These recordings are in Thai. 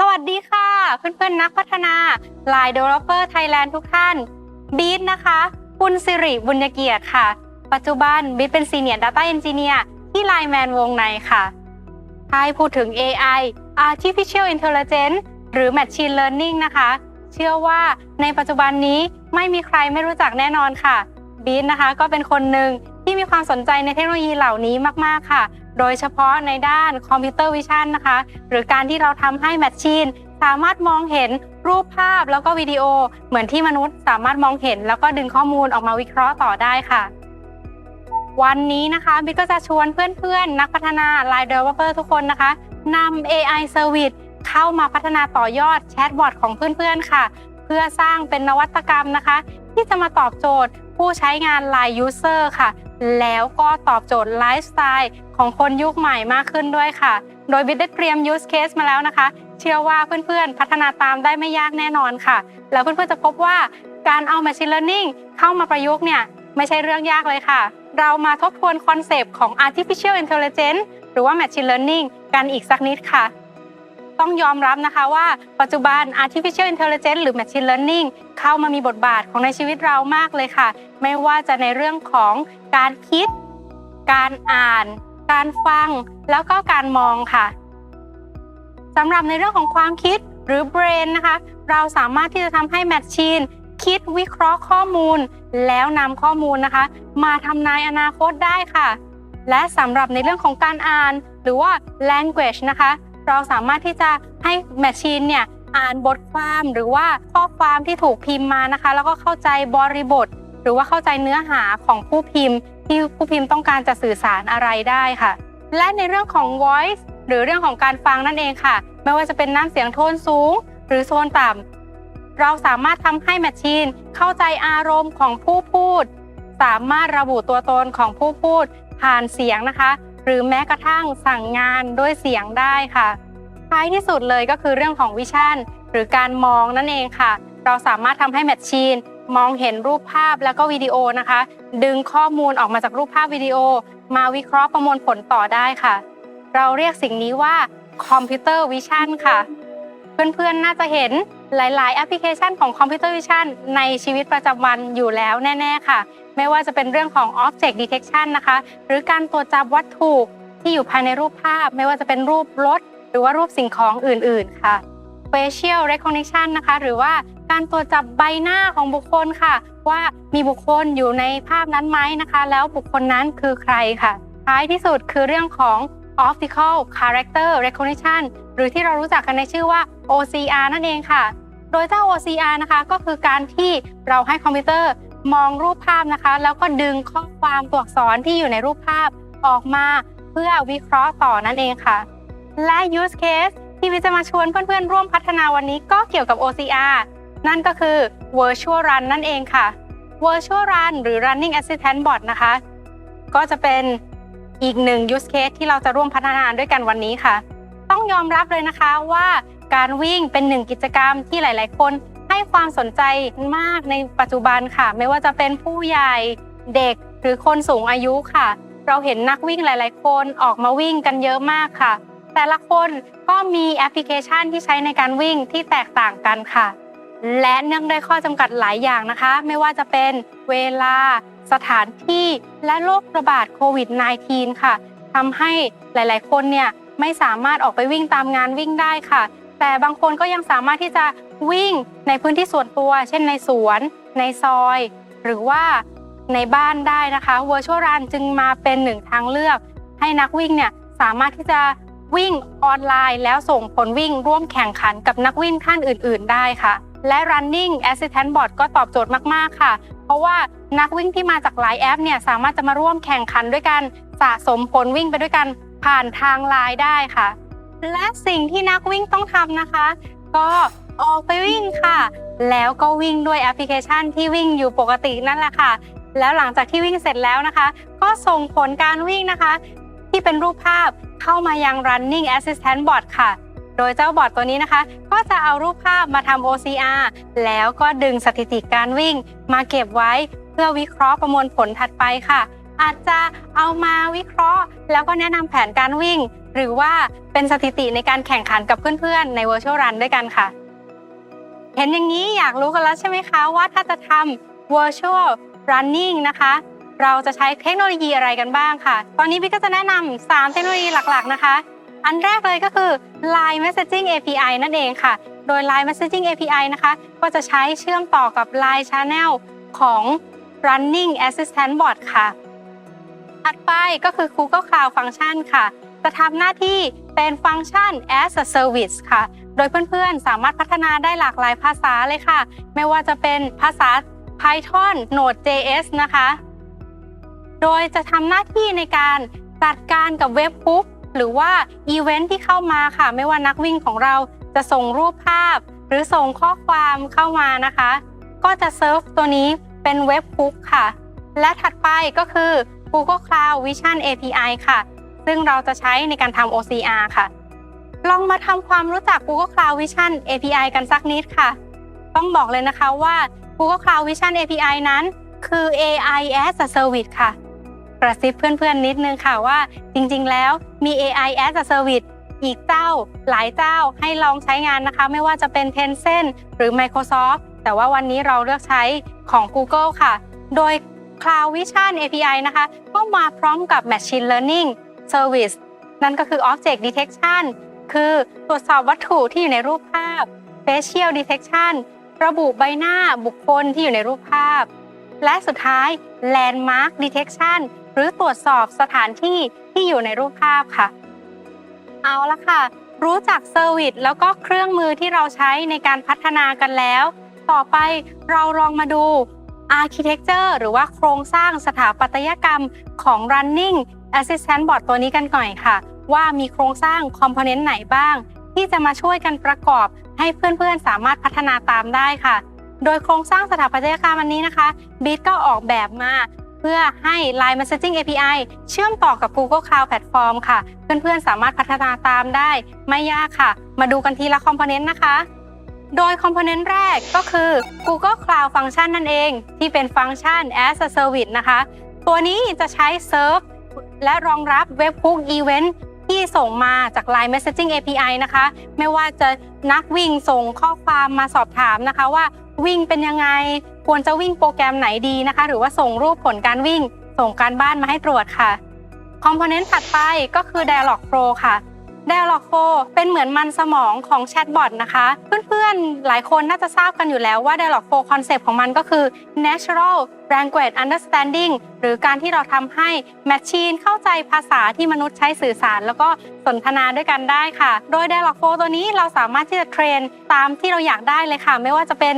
สวัสดีค่ะ เพื่อนๆ นักพัฒนา Line Developer Thailand ทุกท่านบีทนะคะ คุณสิริบุญเกียรติค่ะ ปัจจุบันบีทเป็น Senior Data Engineer ที่ Line Man วงในค่ะถ้าให้พูดถึง AI Artificial Intelligence หรือ Machine Learning นะคะ เชื่อว่าในปัจจุบันนี้ไม่มีใครไม่รู้จักแน่นอนค่ะบีทนะคะก็เป็นคนหนึ่ง ที่มีความสนใจในเทคโนโลยีเหล่านี้มากๆค่ะ โดยเฉพาะในด้านคอมพิวเตอร์วิชันนะคะ หรือการที่เราทำให้แมชชีนสามารถมองเห็นรูปภาพแล้วก็วิดีโอ เหมือนที่มนุษย์สามารถมองเห็น แล้วก็ดึงข้อมูลออกมาวิเคราะห์ต่อได้ค่ะ วันนี้นะคะบิ๊กก็จะชวนเพื่อนๆ นักพัฒนา Line Developer ทุกคนนะคะนำ AI Service เข้ามาพัฒนาต่อยอดแชทบอทของเพื่อนๆค่ะ เพื่อสร้างเป็นนวัตกรรมนะคะ ที่จะมาตอบโจทย์ ผู้ใช้งาน Line User ค่ะ แล้วก็ตอบโจทย์ไลฟ์สไตล์ของคนยุคใหม่มากขึ้นด้วยค่ะ โดยบิดได้เตรียม use case มาแล้วนะคะ เชื่อว่าเพื่อนๆ พัฒนาตามได้ไม่ยากแน่นอนค่ะ แล้วเพื่อนๆจะพบว่าการเอา machine learning เข้ามาประยุกต์เนี่ยไม่ใช่เรื่องยากเลยค่ะ เรามาทบทวนคอนเซปต์ของ artificial intelligence หรือว่า machine learning กันอีกสักนิดค่ะ ต้องยอมรับนะคะว่าปัจจุบัน artificial intelligence หรือ machine learning เข้ามามีบทบาทของในชีวิตเรามากเลยค่ะ ไม่ว่าจะในเรื่องของการคิด การอ่าน การฟัง แล้วก็การมองค่ะสำหรับในเรื่องของความคิดหรือ brain นะคะ เราสามารถที่จะทำให้ machine คิดวิเคราะห์ข้อมูล แล้วนำข้อมูลนะคะ มาทำนายอนาคตได้ค่ะ และสำหรับในเรื่องของการอ่าน หรือว่า language นะคะ เราสามารถที่จะให้ Machine เนี่ยอ่านบทความหรือว่าข้อความที่ถูกพิมพ์มานะคะ แล้วก็เข้าใจบริบท หรือว่าเข้าใจเนื้อหาของผู้พิมพ์ ที่ผู้พิมพ์ต้องการจะสื่อสารอะไรได้ค่ะ และในเรื่องของ voice หรือเรื่องของการฟังนั่นเองค่ะ ไม่ว่าจะเป็นน้ำเสียงโทนสูง หรือโทนต่ำเราสามารถทำให้ Machine เข้าใจอารมณ์ของผู้พูด สามารถระบุตัวตนของผู้พูดผ่านเสียงนะคะ หรือแม้กระทั่งสั่งงานด้วยเสียงได้ค่ะ ท้ายที่สุดเลยก็คือเรื่องของวิชั่น หรือการมองนั่นเองค่ะ เราสามารถทำให้แมชชีนมองเห็นรูปภาพแล้วก็วิดีโอนะคะ ดึงข้อมูลออกมาจากรูปภาพวิดีโอ มาวิเคราะห์ประมวลผลต่อได้ค่ะ เราเรียกสิ่งนี้ว่าคอมพิวเตอร์วิชั่นค่ะ เพื่อนๆน่าจะเห็นหลาย ๆ แอปพลิเคชันของคอมพิวเตอร์วิชั่นในชีวิตประจำวันอยู่แล้วแน่ ๆ ค่ะ ไม่ว่าจะเป็นเรื่องของ Object Detection นะคะ หรือการตรวจจับวัตถุที่อยู่ภายในรูปภาพ ไม่ว่าจะเป็นรูปรถ หรือว่ารูปสิ่งของอื่น ๆ ค่ะ Facial Recognition นะคะ หรือว่าการตรวจจับใบหน้าของบุคคลค่ะ ว่ามีบุคคลอยู่ในภาพนั้นไหมนะคะ แล้วบุคคลนั้นคือใครค่ะ ท้ายที่สุดคือเรื่องของ Optical Character Recognition หรือที่เรารู้จักกันในชื่อว่า OCR นั่นเองค่ะ โดยเจ้า OCR นะคะ ก็คือการที่เราให้คอมพิวเตอร์ มองรูปภาพนะคะ แล้วก็ดึงข้อความตัวอักษรที่อยู่ในรูปภาพออกมาเพื่อวิเคราะห์ต่อนั่นเองค่ะ และ use case ที่วิจะมาชวนเพื่อนๆ ร่วมพัฒนาวันนี้ก็เกี่ยวกับ OCR นั่นก็คือ virtual run นั่นเองค่ะ virtual run หรือ running assistant bot นะคะ ก็จะเป็นอีกหนึ่ง use case ที่เราจะร่วมพัฒนาด้วยกันวันนี้ค่ะ ต้องยอมรับเลยนะคะว่าการวิ่งเป็นหนึ่งกิจกรรมที่หลาย ๆ คน ให้ความสนใจมากในปัจจุบันค่ะ ไม่ว่าจะเป็นผู้ใหญ่เด็กหรือคนสูงอายุค่ะ เราเห็นนักวิ่งหลาย ๆ คนออกมาวิ่งกันเยอะมากค่ะ แต่ละคนก็มีแอปพลิเคชันที่ใช้ในการวิ่งที่แตกต่างกันค่ะ และเนื่องด้วยข้อจำกัดหลายอย่างนะคะ ไม่ว่าจะเป็นเวลาสถานที่และโรคระบาดโควิด -19 ค่ะทำให้หลาย ๆ คนเนี่ยไม่สามารถออกไปวิ่งตามงานวิ่งได้ค่ะ แต่บางคนก็ยังสามารถที่จะ วิ่งในพื้นที่ส่วนตัว เช่นในสวน ในซอย หรือว่าในบ้านได้นะคะ Virtual Run จึงมาเป็นหนึ่งทางเลือก ให้นักวิ่งเนี่ยสามารถที่จะวิ่งออนไลน์แล้วส่งผลวิ่งร่วมแข่งขันกับนักวิ่งท่านอื่น ๆ ได้ค่ะ และ Running Assistant Bot ก็ตอบโจทย์มาก ๆ ค่ะ เพราะว่านักวิ่งที่มาจากหลายแอปเนี่ยสามารถจะมาร่วมแข่งขันด้วยกันสะสมผลวิ่งไปด้วยกันผ่านทางไลน์ได้ค่ะ และสิ่งที่นักวิ่งต้องทำนะคะ ก็ ออกไปวิ่งค่ะ แล้วก็วิ่งด้วยแอปพลิเคชันที่วิ่งอยู่ปกตินั่นแหละค่ะ แล้วหลังจากที่วิ่งเสร็จแล้วนะคะ ก็ส่งผลการวิ่งนะคะ ที่เป็นรูปภาพเข้ามายัง Running Assistant Bot ค่ะ โดยเจ้าบอทตัวนี้นะคะ ก็จะเอารูปภาพมาทำ OCR แล้วก็ดึงสถิติการวิ่ง มาเก็บไว้เพื่อวิเคราะห์ประมวลผลถัดไปค่ะ อาจจะเอามาวิเคราะห์ แล้วก็แนะนำแผนการวิ่ง หรือว่าเป็นสถิติในการแข่งขันกับเพื่อนๆใน Virtual Run ด้วยกันค่ะ เห็นอย่างนี้อยากรู้กันแล้วใช่ไหมคะว่าถ้าจะทำ Virtual Running นะคะ เราจะใช้เทคโนโลยีอะไรกันบ้างค่ะ ตอนนี้พี่ก็จะแนะนำ3เทคโนโลยีหลักๆนะคะ อันแรกเลยก็คือ Line Messaging API นั่นเองค่ะ โดย Line Messaging API นะคะ ก็จะใช้เชื่อมต่อกับ Line Channel ของ Running Assistant Bot ค่ะ ถัดไปก็คือ Google Cloud Function ค่ะ จะทำหน้าที่เป็นฟังก์ชัน as a service ค่ะ โดยเพื่อนๆ สามารถพัฒนาได้หลากหลายภาษาเลยค่ะ ไม่ว่าจะเป็นภาษา Python Node.js นะคะ โดยจะทำหน้าที่ในการจัดการกับเว็บปุ๊บหรือว่าอีเวนท์ที่เข้ามาค่ะ ไม่ว่านักวิ่งของเราจะส่งรูปภาพ หรือส่งข้อความเข้ามานะคะ ก็จะเซิร์ฟตัวนี้เป็นเว็บปุ๊บค่ะ และถัดไปก็คือ Google Cloud Vision API ค่ะ ซึ่งเราจะใช้ในการทำ OCR ค่ะ ลองมาทำความรู้จัก Google Cloud Vision API กันสักนิดค่ะ ต้องบอกเลยนะคะว่า Google Cloud Vision API นั้น คือ AI as a Service ค่ะ กระซิบเพื่อนๆนิดนึงค่ะว่าจริงๆแล้วมี AI as a Service อีกเจ้าหลายเจ้าให้ลองใช้งานนะคะ ไม่ว่าจะเป็น Tencent หรือ Microsoft แต่ว่าวันนี้เราเลือกใช้ของ Google ค่ะ โดย Cloud Vision API นะคะ ก็มาพร้อมกับ Machine Learning Service นั่นก็คือ Object Detection คือตรวจสอบวัตถุที่อยู่ในรูปภาพ Facial Detection ระบุใบหน้าบุคคลที่อยู่ในรูปภาพ และสุดท้าย Landmark Detection หรือตรวจสอบสถานที่ที่อยู่ในรูปภาพค่ะ เอาละค่ะ รู้จักเซอร์วิสแล้วก็เครื่องมือที่เราใช้ในการพัฒนากันแล้ว ต่อไปเราลองมาดู Architecture หรือว่าโครงสร้างสถาปัตยกรรมของ Running Assistant Bot ตัวนี้กันก่อนค่ะ ว่ามีโครงสร้างคอมโพเนนต์ไหนบ้าง ที่จะมาช่วยกันประกอบ ให้เพื่อนๆสามารถพัฒนาตามได้ค่ะ โดยโครงสร้างสถาปัตยกรรมอันนี้นะคะ b i t ก็ออกแบบมาเพื่อให้ Line Messaging API เชื่อมต่อกับ Google Cloud Platform ค่ะ เพื่อนๆสามารถพัฒนาตามได้ ไม่ยากค่ะ มาดูกันทีละคอมโพเนนต์นะคะ โดยคอมโพเนนต์แรกก็คือ Google Cloud Function นั่นเอง ที่เป็นฟังก์ชัน as a Service นะคะ ตัวนี้จะใช้เซิร์ฟและรองรับเว็บพุกอีเวนต์ ที่ส่งมาจาก Line Messaging API นะคะ ไม่ว่าจะนักวิ่งส่งข้อความมาสอบถามนะคะว่าวิ่งเป็นยังไงควรจะวิ่งโปรแกรมไหนดีนะคะ หรือว่าส่งรูปผลการวิ่ง ส่งการบ้านมาให้ตรวจค่ะคอมโพเนนต์ถัดไปก็คือ Dialog Pro ค่ะ Dialog Pro เป็นเหมือนมันสมองของแชทบอทนะคะ เพื่อนๆ หลายคนน่าจะทราบกันอยู่แล้วว่า Dialog Pro คอนเซปต์ของมันก็คือ Natural Language Understanding หรือการที่เราทำให้ Machine เข้าใจภาษาที่มนุษย์ใช้สื่อสาร แล้วก็สนทนาด้วยกันได้ค่ะ โดย Dialog Pro ตัวนี้เราสามารถที่จะเทรนตามที่เราอยากได้เลยค่ะ ไม่ว่าจะเป็น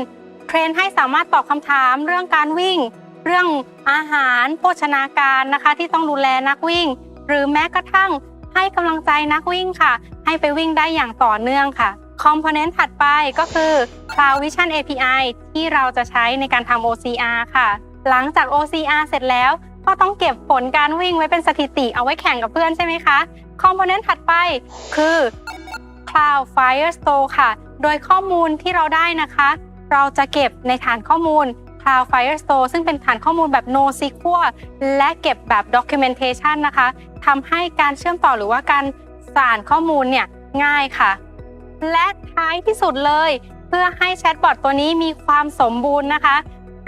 เทรนให้สามารถตอบคำถามเรื่องการวิ่ง เรื่องอาหาร โภชนาการนะคะ ที่ต้องดูแลนักวิ่ง หรือแม้กระทั่ง ให้กำลังใจนักวิ่งค่ะ ให้ไปวิ่งได้อย่างต่อเนื่องค่ะคอมโพเนนต์ถัดไปก็คือ Cloud Vision API ที่เราจะใช้ในการทำ OCR ค่ะ หลังจาก OCR เสร็จแล้ว ก็ต้องเก็บผลการวิ่งไว้เป็นสถิติเอาไว้แข่งกับเพื่อนใช่ไหมคะคอมโพเนนต์ถัดไปคือ Cloud Firestore ค่ะ โดยข้อมูลที่เราได้นะคะ เราจะเก็บในฐานข้อมูล Cloud Firestore ซึ่งเป็นฐานข้อมูลแบบ NoSQL และเก็บแบบ Documentation นะคะทำให้การเชื่อมต่อหรือว่าการสานข้อมูลเนี่ยง่ายค่ะ และท้ายที่สุดเลย เพื่อให้แชทบอทตัวนี้มีความสมบูรณ์นะคะ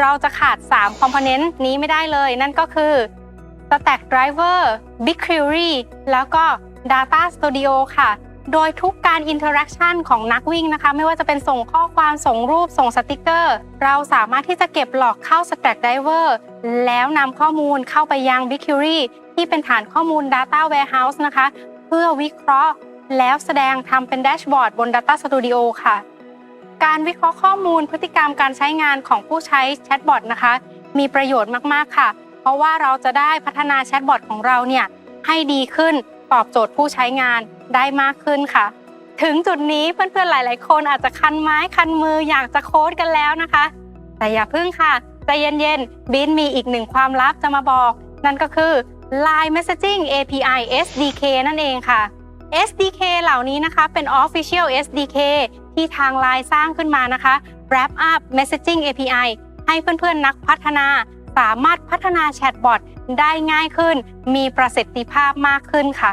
เราจะขาด 3 คอมโพเนนต์นี้ไม่ได้เลย นั่นก็คือ Stack Driver BigQuery แล้วก็ Data Studio ค่ะ โดยทุกการอินเทอร์แอคชั่นของนักวิ่งนะคะ ไม่ว่าจะเป็นส่งข้อความส่งรูปส่งสติกเกอร์ เราสามารถที่จะเก็บหลอกเข้า Stack Driver แล้วนำข้อมูลเข้าไปยัง BigQuery ที่เป็นฐานข้อมูล Data Warehouse นะคะ เพื่อวิเคราะห์ แล้วแสดงทำเป็นแดชบอร์ดบน Data Studio ค่ะ การวิเคราะห์ข้อมูลพฤติกรรมการใช้งานของผู้ใช้แชทบอทนะคะ มีประโยชน์มากๆค่ะ เพราะว่าเราจะได้พัฒนาแชทบอทของเราเนี่ยให้ดีขึ้น ตอบโจทย์ผู้ใช้งานได้มากขึ้นค่ะ ถึงจุดนี้เพื่อนๆหลาย ๆ คนอาจจะคันไม้คันมืออยากจะโค้ดกันแล้วนะคะ แต่อย่าพึ่งค่ะใจเย็นๆบินมีอีกหนึ่งความลับจะมาบอก นั่นก็คือ Line Messaging API SDK นั่นเองค่ะ SDK เหล่านี้นะคะเป็น Official SDK ที่ทาง Line สร้างขึ้นมานะคะ Wrap Up Messaging API ให้เพื่อนๆนักพัฒนา สามารถพัฒนาแชทบอทได้ง่ายขึ้น มีประสิทธิภาพมากขึ้นค่ะ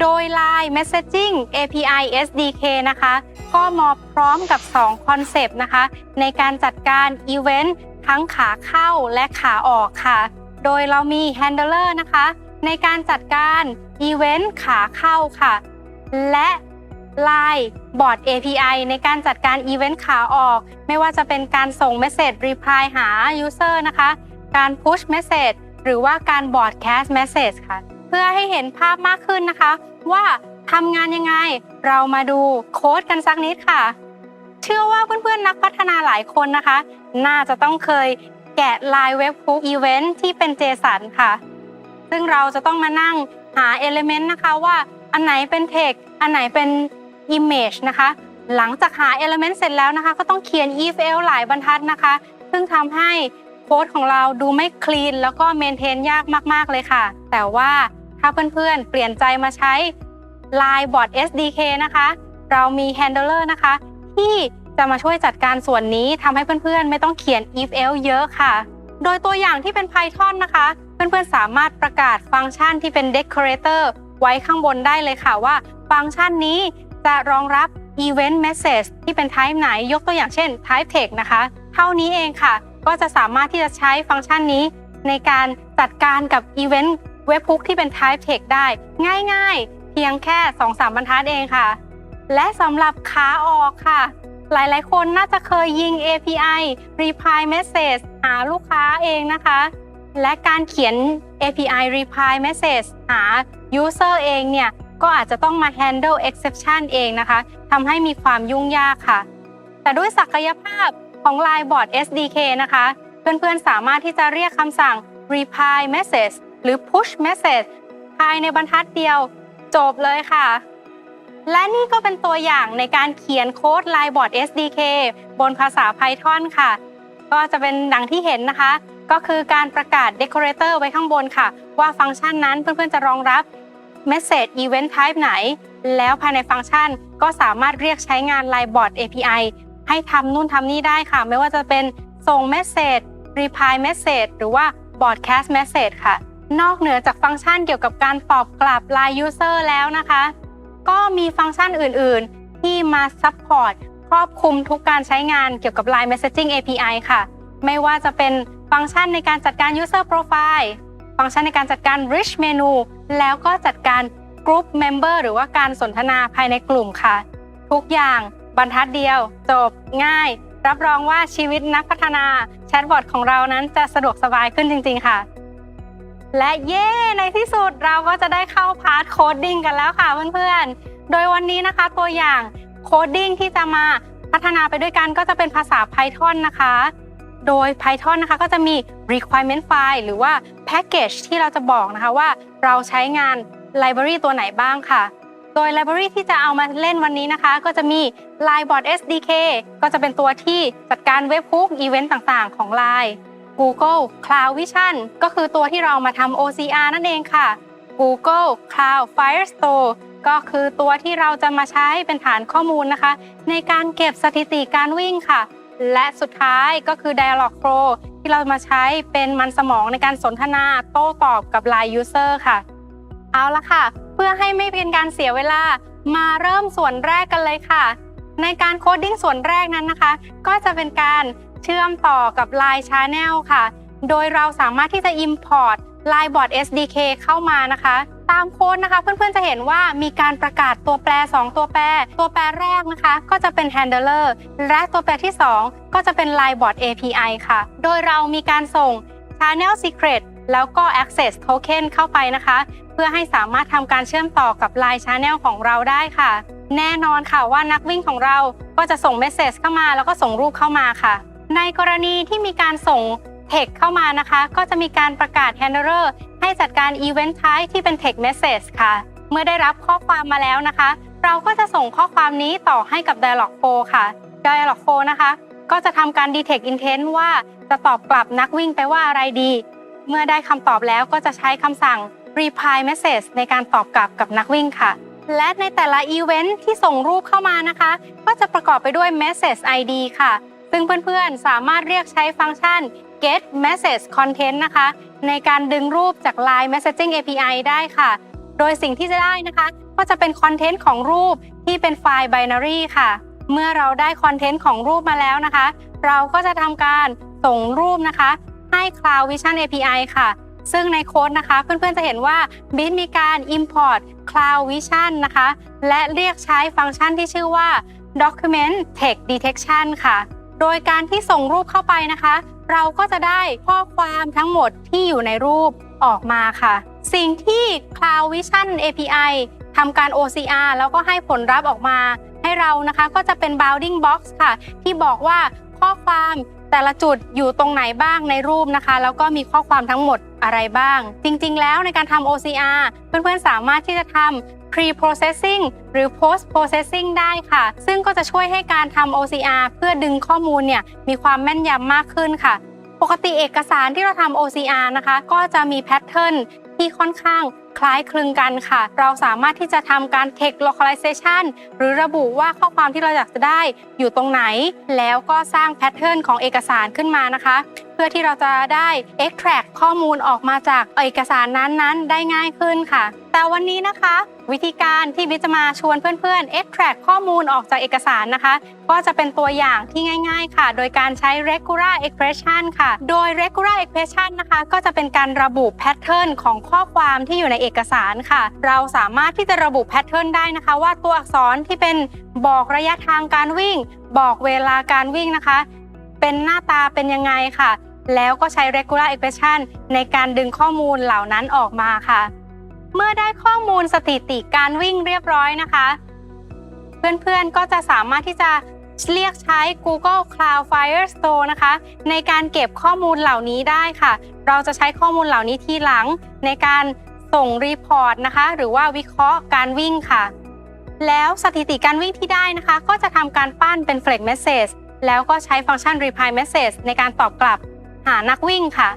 โดย Line Messaging API SDK นะคะ ก็มาพร้อมกับ 2 คอนเซปต์นะคะ ในการจัดการอีเวนต์ทั้งขาเข้าและขาออกค่ะ โดยเรามี Handler นะคะ ในการจัดการอีเวนต์ขาเข้าค่ะ และ Line Bot API ในการจัดการอีเวนต์ขาออก ไม่ว่าจะเป็นการส่งเมสเซจ reply หา user นะคะ การ push message หรือว่าการ broadcast message ค่ะ เพื่อให้เห็นภาพมากขึ้นนะคะ ว่าทำงานยังไง เรามาดูโค้ดกันสักนิดค่ะ เชื่อว่าเพื่อนๆนักพัฒนาหลายคนนะคะ น่าจะต้องเคยแกะลายเว็บ hook event ที่เป็น JSON ค่ะ ซึ่งเราจะต้องมานั่งหา element นะคะว่าอันไหนเป็น text อันไหนเป็น image นะคะ หลังจากหา element เสร็จแล้วนะคะ ก็ต้องเขียน if else หลายบรรทัดนะคะ ซึ่งทำให้โค้ดของเราดูไม่คลีนแล้วก็เมนเทนยากมาก ๆ เลยค่ะ แต่ว่าถ้าเพื่อนๆ เปลี่ยนใจมาใช้ Line Bot SDK นะคะ เรามี Handler นะคะ ที่จะมาช่วยจัดการส่วนนี้ทำให้เพื่อนๆ ไม่ต้องเขียน if else เยอะค่ะ โดยตัวอย่างที่เป็น Python นะคะ เพื่อนๆ สามารถประกาศฟังก์ชันที่เป็น decorator ไว้ข้างบนได้เลยค่ะว่า ฟังก์ชันนี้ จะรองรับ event message ที่เป็น type ไหนยกตัวอย่างเช่น type text นะคะ เท่านี้เองค่ะ ก็จะสามารถที่จะใช้ฟังก์ชันนี้ในการจัดการกับ event เว็บพุกที่เป็น type text ได้ ง่ายๆ เพียงแค่ 2-3 บรรทัดเองค่ะ และสำหรับขาออกค่ะ หลายๆ คนน่าจะเคยยิง API reply message หาลูกค้าเองนะคะ และการเขียน API reply message หา user เองเนี่ย ก็อาจจะต้องมา handle exception เองนะคะทำให้มีความยุ่งยากค่ะ แต่ด้วยศักยภาพของ Line Bot SDK นะคะ เพื่อนๆสามารถที่จะเรียกคำสั่ง reply message หรือ push message ภายในบรรทัดเดียวจบเลยค่ะ และนี่ก็เป็นตัวอย่างในการเขียนโค้ด Line Bot SDK บนภาษา Python ค่ะ ก็จะเป็นดังที่เห็นนะคะ ก็คือการประกาศ decorator ไว้ข้างบนค่ะ ว่าฟังก์ชันนั้นเพื่อนๆจะรองรับ message event type ไหน แล้วภายในฟังก์ชันก็สามารถเรียกใช้งาน Line Bot API ให้ทำนู่นทำนี่ได้ค่ะ ไม่ว่าจะเป็นส่ง message reply message หรือว่า broadcast message ค่ะ นอกเหนือจากฟังก์ชันเกี่ยวกับการตอบกลับ Line user แล้วนะคะ ก็มีฟังก์ชันอื่น ๆ ที่มา support ครอบคลุมทุกการใช้งานเกี่ยวกับ Line Messaging API ค่ะ ไม่ว่าจะเป็นฟังก์ชันในการจัดการ user profile ฟังก์ชันในการจัดการ rich menu แล้วก็จัดการ group member หรือว่าการสนทนาภายในกลุ่มค่ะ ทุกอย่างบรรทัดเดียว จบง่าย รับรองว่าชีวิตนักพัฒนาแชทบอทของเรานั้นจะสะดวกสบายขึ้นจริง ๆ ค่ะ และเย้ ในที่สุดเราก็จะได้เข้าพาร์ทโคดดิ้งกันแล้วค่ะเพื่อนๆ โดยวันนี้นะคะตัวอย่างโคดดิ้งที่จะมาพัฒนาไปด้วยกันก็จะเป็นภาษา Python นะคะ โดย Python นะคะก็จะมี requirement file หรือว่า package ที่เราจะบอกนะคะว่าเราใช้งาน library ตัวไหนบ้างค่ะ โดย library ที่จะเอามาเล่นวันนี้นะคะ ก็จะมี Linebot SDK ก็จะเป็นตัวที่จัดการเว็บ hook event ต่างๆ ของ Line Google Cloud Vision ก็คือตัวที่เรามาทำ OCR นั่นเองค่ะ Google Cloud Firestore ก็คือตัวที่เราจะมาใช้เป็นฐานข้อมูลนะคะ ในการเก็บสถิติการวิ่งค่ะ และสุดท้ายก็คือ Dialog Pro ที่เรามาใช้เป็นมันสมองในการสนทนาโต้ตอบกับ Line User ค่ะ เอาละค่ะ เพื่อให้ไม่เป็นการเสียเวลามาเริ่มส่วนแรกกันเลยค่ะ ในการโคดดิ้งส่วนแรกนั้นนะคะ ก็จะเป็นการเชื่อมต่อกับ Line Channel ค่ะ โดยเราสามารถที่จะ Import Linebot SDK เข้ามานะคะ ตามโค้ดนะคะ เพื่อนๆจะเห็นว่ามีการประกาศตัวแปร 2 ตัวแปร ตัวแปรแรกนะคะ ก็จะเป็น Handler และตัวแปรที่ 2 ก็จะเป็น Linebot API ค่ะ โดยเรามีการส่ง Channel Secret แล้วก็ Access Token เข้าไปนะคะ เพื่อให้สามารถทำการเชื่อมต่อกับ Line Channel ของเราได้ค่ะ แน่นอนค่ะว่านักวิ่งของเราก็จะส่งเมสเซจเข้ามา แล้วก็ส่งรูปเข้ามาค่ะ ในกรณีที่มีการส่ง Text เข้ามานะคะ ก็จะมีการประกาศ Handler ให้จัดการ Event Type ที่เป็น Text Message ค่ะ เมื่อได้รับข้อความมาแล้วนะคะ เราก็จะส่งข้อความนี้ต่อให้กับ Dialog 4ค่ะ Dialog 4นะคะ ก็จะทำการ Detect Intent ว่าจะตอบกลับนักวิ่งไปว่าอะไรดี เมื่อได้คำตอบแล้วก็จะใช้คำสั่ง reply message ในการตอบกลับกับนักวิ่งค่ะ และในแต่ละอีเวนท์ที่ส่งรูปเข้ามานะคะ ก็จะประกอบไปด้วย message ID ค่ะ ซึ่งเพื่อนๆ สามารถเรียกใช้ฟังก์ชัน get message content นะคะ ในการดึงรูปจาก Line Messaging API ได้ค่ะ โดยสิ่งที่จะได้นะคะ ก็จะเป็นคอนเทนต์ของรูปที่เป็นไฟล์ binary ค่ะ เมื่อเราได้คอนเทนต์ของรูปมาแล้วนะคะ เราก็จะทำการส่งรูปนะคะ ให้ Cloud Vision API ค่ะ ซึ่งในโค้ดนะคะ เพื่อนๆจะเห็นว่า Bit มีการ Import Cloud Vision นะคะ และเรียกใช้ฟังก์ชันที่ชื่อว่า Document Text Detection ค่ะ โดยการที่ส่งรูปเข้าไปนะคะ เราก็จะได้ข้อความทั้งหมดที่อยู่ในรูปออกมาค่ะ สิ่งที่ Cloud Vision API ทำการ OCR แล้วก็ให้ผลลัพธ์ออกมาให้เรานะคะก็จะเป็น bounding box ค่ะ ที่บอกว่าข้อความแต่ละจุดอยู่ตรงไหนบ้างในรูปนะคะ แล้วก็มีข้อความทั้งหมดอะไรบ้าง จริงๆ แล้วในการทำ OCR เพื่อนๆ สามารถที่จะทำ pre-processing หรือ post-processing ได้ค่ะ ซึ่งก็จะช่วยให้การทำ OCR เพื่อดึงข้อมูลเนี่ยมีความแม่นยำมากขึ้นค่ะ ปกติเอกสารที่เราทำ OCR นะคะ ก็จะมีแพทเทิร์นที่ค่อนข้าง คล้ายคลึงกันค่ะ เราสามารถที่จะทำการ text localization หรือระบุว่าข้อความที่เราอยากจะได้อยู่ตรงไหน แล้วก็สร้างแพทเทิร์นของเอกสารขึ้นมานะคะ เพื่อที่เราจะได้ extract ข้อมูลออกมาจากเอกสารนั้นๆ ได้ง่ายขึ้นค่ะ แต่วันนี้นะคะวิธีการที่บิ๊กจะมาชวนเพื่อนๆ extract ข้อมูลออกจากเอกสารนะคะ ก็จะเป็นตัวอย่างที่ง่ายๆค่ะ โดยการใช้ regular expression ค่ะ โดย regular expression นะคะ ก็จะเป็นการระบุแพทเทิร์นของข้อความที่อยู่ในเอกสารค่ะ เราสามารถที่จะระบุแพทเทิร์นได้นะคะ ว่าตัวอักษรที่เป็นบอกระยะทางการวิ่ง บอกเวลาการวิ่งนะคะ เป็นหน้าตาเป็นยังไงค่ะ แล้วก็ใช้ regular expression ในการดึงข้อมูลเหล่านั้นออกมาค่ะ เมื่อได้ข้อมูลสถิติการวิ่งเรียบร้อยนะคะ เพื่อนๆก็จะสามารถที่จะเรียกใช้ Google Cloud Firestore นะคะ ในการเก็บข้อมูลเหล่านี้ได้ค่ะ เราจะใช้ข้อมูลเหล่านี้ทีหลังในการ ส่งรีพอร์ตนะคะ หรือว่าวิเคราะห์การวิ่งค่ะ แล้วสถิติการวิ่งที่ได้นะคะ ก็จะทำการปั้นเป็น Flex Message แล้วก็ใช้ฟังก์ชัน Reply Message ในการตอบกลับหานักวิ่งค่ะ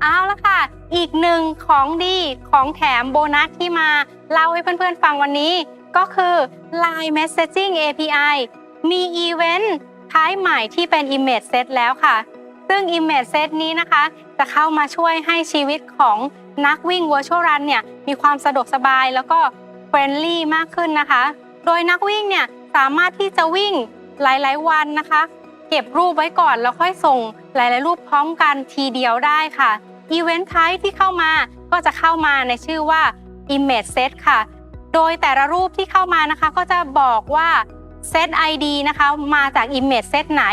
เอาละค่ะ อีกหนึ่งของดีของแถมโบนัสที่มาเล่าให้เพื่อนๆฟังวันนี้ ก็คือ Line Messaging API มีอีเวนต์ท้ายใหม่ที่เป็น Image Set แล้วค่ะ ซึ่ง Image Set นี้นะคะ จะเข้ามาช่วยให้ชีวิตของนักวิ่ง Virtual Run เนี่ยมีความสะดวกสบายแล้วก็เฟรนลี่มากขึ้นนะคะ โดยนักวิ่งเนี่ยสามารถที่จะวิ่งหลาย ๆ วันนะคะ เก็บรูปไว้ก่อนแล้วค่อยส่งหลาย ๆ รูปพร้อมกันทีเดียวได้ค่ะอีเวนต์ไทป์ที่เข้ามาก็จะเข้ามาในชื่อว่า Image Set ค่ะ โดยแต่ละรูปที่เข้ามานะคะ ก็จะบอกว่า Set ID นะคะ มาจาก Image Set ไหน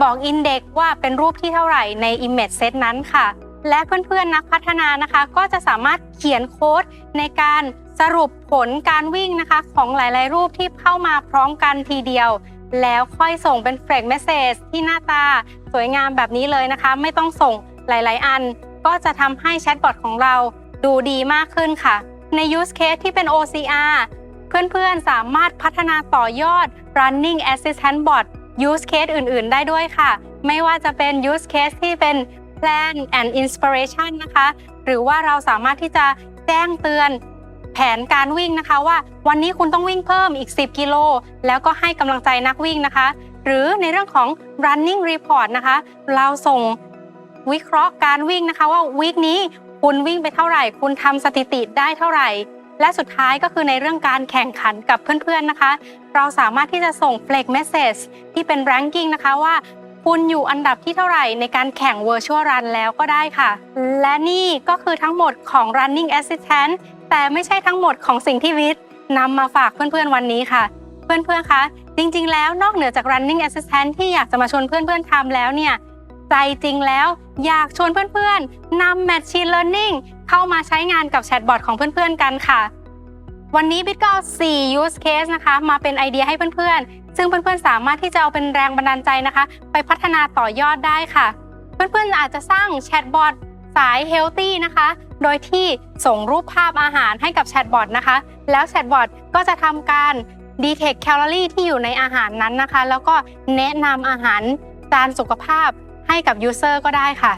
บอก Index ว่าเป็นรูปที่เท่าไหร่ใน Image Set นั้นค่ะ และเพื่อนๆนักพัฒนานะคะ ก็จะสามารถเขียนโค้ดในการสรุปผลการวิ่งนะคะ ของหลายๆ รูปที่เข้ามาพร้อมกันทีเดียว แล้วค่อยส่งเป็น Flex Message ที่หน้าตาสวยงามแบบนี้เลยนะคะ ไม่ต้องส่งหลาย ๆ อัน ก็จะทำให้แชทบอทของเราดูดีมากขึ้นค่ะ ใน use case ที่เป็น OCR เพื่อนๆ สามารถพัฒนาต่อยอด running assistant bot use case อื่น ๆ ได้ด้วยค่ะ ไม่ว่าจะเป็น use case ที่เป็น plan and inspiration นะคะ หรือว่าเราสามารถที่จะแจ้งเตือนแผนการวิ่งนะคะว่าวันนี้คุณต้องวิ่งเพิ่มอีก 10 กิโล แล้วก็ให้กำลังใจนักวิ่งนะคะ หรือในเรื่องของ running report นะคะ เราส่งวิเคราะห์การวิ่งนะคะว่าวีคนี้คุณวิ่งไปเท่าไหร่ คุณทำสถิติได้เท่าไหร่ และสุดท้ายก็คือในเรื่องการแข่งขันกับเพื่อนๆนะคะ เราสามารถที่จะส่ง flex message ที่เป็น ranking นะคะว่าคุณอยู่อันดับที่เท่าไหร่ในการแข่ง virtual run แล้วก็ได้ค่ะ และนี่ก็คือทั้งหมดของ running assistant แต่ไม่ใช่ทั้งหมดของสิ่งที่วิทย์นำมาฝากเพื่อนๆวันนี้ค่ะ เพื่อนๆคะจริงๆ แล้วนอกเหนือจาก running assistant ที่อยากจะมาชวนเพื่อนๆทำแล้วเนี่ย ใจจริงแล้วอยากชวนเพื่อนๆนำ machine learning เข้ามาใช้งานกับแชทบอทของเพื่อนๆกันค่ะ วันนี้บิ๊กก็เอา4 use case นะคะ มาเป็นไอเดียให้เพื่อนๆ ซึ่งเพื่อนๆ สามารถที่จะเอาเป็นแรงบันดาลใจนะคะ ไปพัฒนาต่อยอดได้ค่ะ เพื่อนๆ อาจจะสร้างแชทบอทสายเฮลตี้นะคะ โดยที่ส่งรูปภาพอาหารให้กับแชทบอทนะคะ แล้วแชทบอทก็จะทำการ detect calorie ที่อยู่ในอาหารนั้นนะคะ แล้วก็แนะนำอาหารจานสุขภาพให้กับ user ก็ได้ค่ะ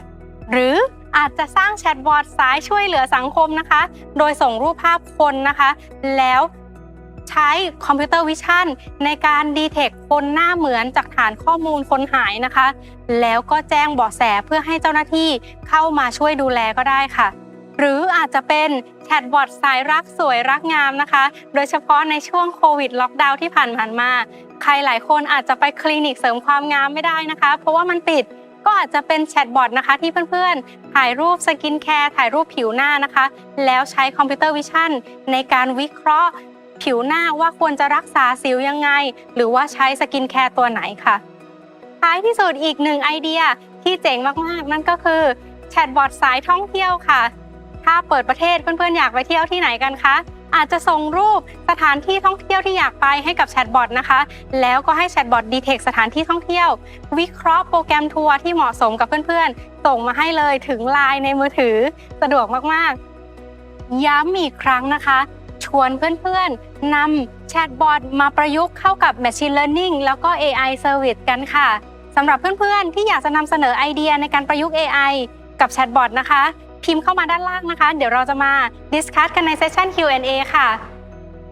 หรือ อาจจะสร้างแชทบอทสายช่วยเหลือสังคมนะคะ โดยส่งรูปภาพคนนะคะ แล้วใช้คอมพิวเตอร์วิชั่นในการดีเทคคนหน้าเหมือนจากฐานข้อมูลคนหายนะคะ แล้วก็แจ้งเบาะแสเพื่อให้เจ้าหน้าที่เข้ามาช่วยดูแลก็ได้ค่ะ หรืออาจจะเป็นแชทบอทสายรักสวยรักงามนะคะ โดยเฉพาะในช่วงโควิดล็อกดาวน์ที่ผ่านผ่านมา ใครหลายคนอาจจะไปคลินิกเสริมความงามไม่ได้นะคะ เพราะว่ามันปิด ก็อาจจะเป็นแชทบอทนะคะที่เพื่อนๆ ถ่ายรูปสกินแคร์ถ่ายรูปผิวหน้านะคะ แล้วใช้คอมพิวเตอร์วิชั่นในการวิเคราะห์ ผิวหน้าว่าควรจะรักษาสิวยังไง หรือว่าใช้สกินแคร์ตัวไหนค่ะ ท้ายที่สุดอีกหนึ่งไอเดียที่เจ๋งมากๆ นั่นก็คือแชทบอทสายท่องเที่ยวค่ะ ถ้าเปิดประเทศเพื่อนๆอยากไปเที่ยวที่ไหนกันคะ อาจจะส่งรูปสถานที่ท่องเที่ยวที่อยากไปให้กับแชทบอทนะคะ แล้วก็ให้แชทบอทดีเทคสถานที่ท่องเที่ยว วิเคราะห์โปรแกรมทัวร์ที่เหมาะสมกับเพื่อนๆ ส่งมาให้เลยถึงไลน์ในมือถือสะดวกมากๆ ย้ำอีกครั้งนะคะชวนเพื่อนๆนำแชทบอทมาประยุกต์เข้ากับ Machine Learning แล้วก็ AI Service กันค่ะสำหรับเพื่อนๆ ที่อยากจะนำเสนอไอเดียในการประยุกต์ AI กับแชทบอทนะคะ พิมพ์เข้ามาด้านล่างนะคะ เดี๋ยวเราจะมาดิสคัสกันในเซสชัน Q&A ค่ะ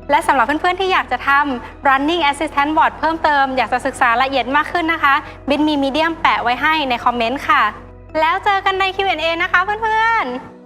และสำหรับเพื่อนๆที่อยากจะทำ Running Assistant Board เพิ่มเติม อยากจะศึกษาละเอียดมากขึ้นนะคะ บินมีมีเดียมแปะไว้ให้ในคอมเมนต์ค่ะ แล้วเจอกันใน Q&A นะคะเพื่อนๆ